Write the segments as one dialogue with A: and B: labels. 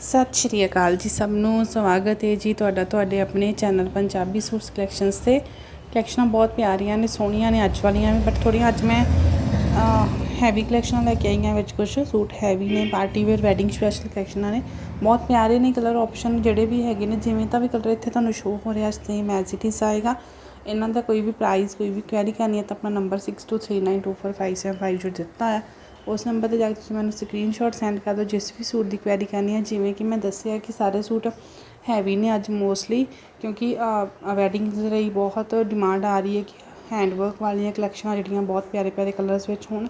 A: ਸਤਿ ਸ਼੍ਰੀ ਅਕਾਲ ਜੀ ਸਭ ਨੂੰ, ਸਵਾਗਤ ਹੈ ਜੀ ਤੁਹਾਡਾ, ਤੁਹਾਡੇ ਆਪਣੇ ਚੈਨਲ ਪੰਜਾਬੀ ਸੂਟਸ ਕਲੈਕਸ਼ਨਸ ਤੇ। ਕਲੈਕਸ਼ਨਾਂ ਬਹੁਤ ਪਿਆਰੀਆਂ ਨੇ, ਸੋਹਣੀਆਂ ਨੇ, ਅੱਜ ਵਾਲੀਆਂ ਵੀ ਬਟ ਥੋੜ੍ਹੀਆਂ ਅੱਜ ਮੈਂ ਹੈਵੀ ਕਲੈਕਸ਼ਨਾਂ ਲੈ ਕੇ ਆਈ ਹਾਂ ਵਿੱਚ ਕੁਝ ਸੂਟ ਹੈਵੀ ਨੇ ਪਾਰਟੀ ਵੇਅਰ ਵੈਡਿੰਗ ਸਪੈਸ਼ਲ ਕਲੈਕਸ਼ਨਾਂ ਨੇ। ਬਹੁਤ ਪਿਆਰੇ ਨੇ ਕਲਰ ਆਪਸ਼ਨ ਜਿਹੜੇ ਵੀ ਹੈਗੇ ਨੇ, ਜਿਵੇਂ ਤਾਂ ਵੀ ਕਲਰ ਇੱਥੇ ਤੁਹਾਨੂੰ ਸ਼ੋਅ ਹੋ ਰਿਹਾ ਸੇਮ ਐਜ਼ ਆਏਗਾ। ਇਹਨਾਂ ਦਾ ਕੋਈ ਵੀ ਪ੍ਰਾਈਸ ਕੋਈ ਵੀ ਕੁਐਰੀ ਕਰਨੀ ਹੈ ਤਾਂ ਆਪਣਾ ਨੰਬਰ 6239245750 ਜੋ ਦਿੱਤਾ ਹੈ। ਉਸ ਨੰਬਰ ਤੇ ਜਾ ਕੇ ਤੁਸੀਂ ਮੈਨੂੰ ਸਕਰੀਨਸ਼ਾਟ ਸੈਂਡ ਕਰ ਦਿਓ, ਜਿਸ ਵੀ ਸੂਟ ਦੀ ਕੁਐਰੀ ਕਰਨੀ ਹੈ। ਜਿਵੇਂ ਕਿ ਮੈਂ ਦੱਸਿਆ ਕਿ ਸਾਰੇ ਸੂਟ ਹੈਵੀ ਨੇ ਅੱਜ ਮੋਸਟਲੀ ਕਿਉਂਕਿ ਵੈਡਿੰਗ ਲਈ ਬਹੁਤ ਡਿਮਾਂਡ ਆ ਰਹੀ ਹੈ ਕਿ ਹੈਂਡ ਵਰਕ ਵਾਲੀਆਂ ਕਲੈਕਸ਼ਨਾਂ ਜਿਹੜੀਆਂ ਬਹੁਤ ਪਿਆਰੇ ਪਿਆਰੇ ਕਲਰਸ ਵਿੱਚ ਹੋਣ,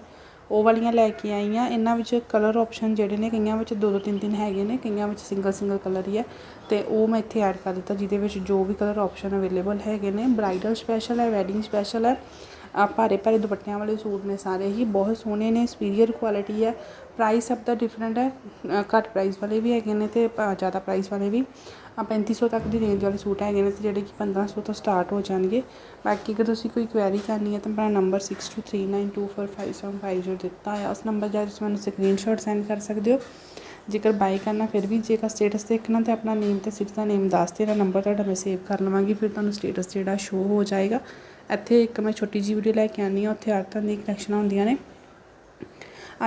A: ਉਹ ਵਾਲੀਆਂ ਲੈ ਕੇ ਆਈ ਹਾਂ ਇਹਨਾਂ ਵਿੱਚ ਕਲਰ ਆਪਸ਼ਨ ਜਿਹੜੇ ਨੇ, ਕਈਆਂ ਵਿੱਚ ਦੋ ਦੋ ਤਿੰਨ ਤਿੰਨ ਹੈਗੇ ਨੇ, ਕਈਆਂ ਵਿੱਚ ਸਿੰਗਲ ਸਿੰਗਲ ਕਲਰ ਹੀ ਹੈ। ਤੇ ਉਹ ਮੈਂ ਇੱਥੇ ਐਡ ਕਰ ਦਿੱਤਾ, ਜਿਹਦੇ ਵਿੱਚ ਜੋ ਵੀ ਕਲਰ ਆਪਸ਼ਨ ਅਵੇਲੇਬਲ ਹੈਗੇ ਨੇ ਬ੍ਰਾਈਡਲ ਸਪੈਸ਼ਲ ਹੈ ਵੈਡਿੰਗ ਸਪੈਸ਼ਲ ਹੈ ਆ ਭਾਰੇ ਭਾਰੇ ਦੁਪੱਟਿਆਂ ਵਾਲੇ ਸੂਟ ਨੇ ਸਾਰੇ ਹੀ, ਬਹੁਤ ਸੋਹਣੇ ਨੇ ਸੁਪੀਰੀਅਰ ਕੁਆਲਿਟੀ ਹੈ। ਪ੍ਰਾਈਸ ਸਭ ਦਾ ਡਿਫਰੈਂਟ ਹੈ। ਘੱਟ ਪ੍ਰਾਈਸ ਵਾਲੇ ਵੀ ਹੈਗੇ ਨੇ ਤੇ ਜ਼ਿਆਦਾ ਪ੍ਰਾਈਸ ਵਾਲੇ ਵੀ। ਆ 3500 ਤੱਕ ਦੀ ਰੇਂਜ ਵਾਲੇ ਸੂਟ ਹੈਗੇ ਨੇ ਤੇ ਜਿਹੜੇ ਕਿ 1500 ਤੋਂ ਸਟਾਰਟ ਹੋ ਜਾਣਗੇ। ਬਾਕੀ ਅਗਰ ਤੁਸੀਂ ਕੋਈ ਕੁਐਰੀ ਕਰਨੀ ਹੈ ਤਾਂ ਮੇਰਾ ਨੰਬਰ 6239245750 ਜੋ ਦਿੱਤਾ ਹੈ ਉਸ ਨੰਬਰ ਜਾ ਤੁਸੀਂ ਮੈਨੂੰ ਸਕਰੀਨਸ਼ਾਟ ਸੈਂਡ ਕਰ ਸਕਦੇ ਹੋ। ਜੇਕਰ ਬਾਈ ਕਰਨਾ ਫਿਰ ਵੀ ਜੇਕਰ ਸਟੇਟਸ ਦੇਖਣਾ ਤਾਂ ਆਪਣਾ ਨੇਮ ਤੇ ਸਿਟੀ ਦਾ ਨੇਮ ਦੱਸ ਦੇਣਾ ਨੰਬਰ ਤੁਹਾਡਾ ਮੈਂ ਸੇਵ ਕਰ ਲਵਾਂਗੀ, ਫਿਰ ਤੁਹਾਨੂੰ ਸਟੇਟਸ ਜਿਹੜਾ ਸ਼ੋ ਹੋ ਜਾਏਗਾ। ਇੱਥੇ ਇੱਕ ਮੈਂ ਛੋਟੀ ਜਿਹੀ ਵੀਡੀਓ ਲੈ ਕੇ ਆਨੀ ਆ ਉੱਥੇ ਆਰਤਾਂ ਦੀ ਕਲੈਕਸ਼ਨਾਂ ਹੁੰਦੀਆਂ ਨੇ।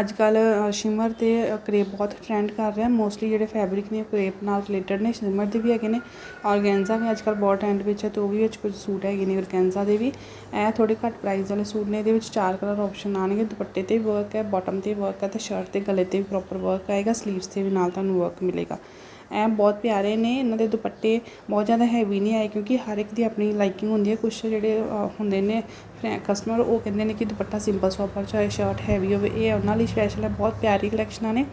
A: ਅੱਜ ਕੱਲ੍ਹ ਸ਼ਿਮਰ ਅਤੇ ਕਰੇਪ ਬਹੁਤ ਟਰੈਂਡ ਕਰ ਰਿਹਾ। ਮੋਸਟਲੀ ਜਿਹੜੇ ਫੈਬਰਿਕ ਨੇ ਕਰੇਪ ਨਾਲ ਰਿਲੇਟਡ ਨੇ। ਸ਼ਿਮਰ ਦੇ ਵੀ ਹੈਗੇ ਨੇ। ਔਰਗੈਂਜ਼ਾ ਵੀ ਅੱਜ ਕੱਲ੍ਹ ਬਹੁਤ ਟਰੈਂਡ ਵਿੱਚ ਹੈ ਅਤੇ ਉਹ ਵੀ ਵਿੱਚ ਕੁਝ ਸੂਟ ਹੈਗੇ ਨੇ ਔਰਗੈਂਜ਼ਾ ਦੇ ਵੀ। ਇਹ ਥੋੜ੍ਹੇ ਘੱਟ ਪ੍ਰਾਈਸ ਵਾਲੇ ਸੂਟ ਨੇ, ਇਹਦੇ ਵਿੱਚ ਚਾਰ ਕਲਰ ਆਪਸ਼ਨ ਆਣਗੇ ਦੁਪੱਟੇ ਤੇ ਵੀ ਵਰਕ ਹੈ ਬਾਟਮ ਤੇ ਵਰਕ ਹੈ ਅਤੇ ਸ਼ਰਟ ਤੇ ਗਲੇ ਤੇ ਵੀ ਪ੍ਰੋਪਰ ਵਰਕ ਆਏਗਾ। ਸਲੀਵਸ ਤੇ ਵੀ ਨਾਲ ਤੁਹਾਨੂੰ ਵਰਕ ਮਿਲੇਗਾ। ਐ ਬਹੁਤ ਪਿਆਰੇ ਨੇ, ਇਹਨਾਂ ਦੇ ਦੁਪੱਟੇ ਬਹੁਤ ਜ਼ਿਆਦਾ ਹੈਵੀ ਨਹੀਂ ਆਏ ਕਿਉਂਕਿ ਹਰ ਇੱਕ ਦੀ ਆਪਣੀ ਲਾਈਕਿੰਗ ਹੁੰਦੀ ਹੈ। ਕੁਝ ਜਿਹੜੇ ਹੁੰਦੇ ਨੇ ਕਸਟਮਰ ਉਹ ਕਹਿੰਦੇ ਨੇ ਕਿ ਦੁਪੱਟਾ ਸਿੰਪਲ ਸੋਪਰ ਚਾਹੇ ਸ਼ਰਟ ਹੈਵੀ ਹੋਵੇ, ਇਹ ਉਹਨਾਂ ਲਈ ਸਪੈਸ਼ਲ ਹੈ, ਬਹੁਤ ਪਿਆਰੀ ਕਲੈਕਸ਼ਨਾਂ ਨੇ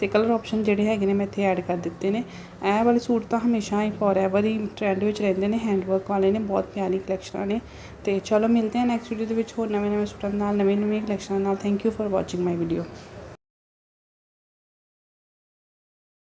A: ਤੇ ਕਲਰ ਆਪਸ਼ਨ ਜਿਹੜੇ ਹੈਗੇ ਨੇ ਮੈਂ ਇੱਥੇ ਐਡ ਕਰ ਦਿੱਤੇ ਨੇ। ਇਹ ਵਾਲੇ ਸੂਟ ਤਾਂ ਹਮੇਸ਼ਾ ਹੀ ਫੋਰਐਵਰ ਹੀ ਟ੍ਰੈਂਡ ਵਿੱਚ ਰਹਿੰਦੇ ਨੇ ਹੈਂਡ ਵਰਕ ਵਾਲੇ ਨੇ, ਬਹੁਤ ਪਿਆਰੀ ਕਲੈਕਸ਼ਨਾਂ ਨੇ ਤੇ ਚਲੋ ਮਿਲਦੇ ਹਾਂ ਨੈਕਸਟ ਵੀਡੀਓ ਦੇ ਵਿੱਚ ਹੋਰ ਨਵੇਂ ਨਵੇਂ ਸੂਟਾਂ ਨਾਲ ਨਵੀਂ ਨਵੀਂ ਕਲੈਕਸ਼ਨਾਂ ਨਾਲ। Thank you for watching my video